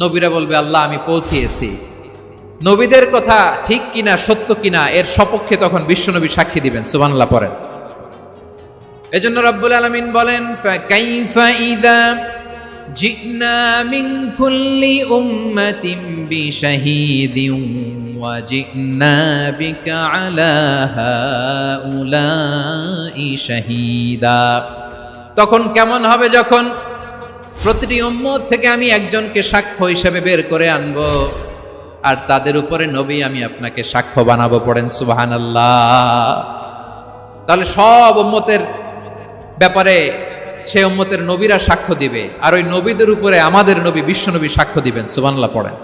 নবীরা বলবে, আল্লাহ, আমি পৌঁছিয়েছি। নবীদের কথা ঠিক কিনা, সত্য কিনা, এর সপক্ষে তখন বিশ্বনবী সাক্ষী দিবেন, সুবহানাল্লাহ পড়েন এজন্য রব্বুল আলামিন বলেন শাহিদা। তখন কেমন হবে যখন প্রতিটি উম্মত থেকে আমি একজনকে সাক্ষ্য হিসেবে বের করে আনব। আর তাদের উপরে নবী আমি আপনাকে সাক্ষ্য বানাবো পড়েন, সুবহানাল্লাহ। তাহলে সব উম্মতের ব্যাপারে সে উম্মতের নবীরা সাক্ষ্য দিবে, আর ওই নবীদের উপরে আমাদের নবী বিশ্বনবী সাক্ষ্য দিবেন সুবানলা পড়েন।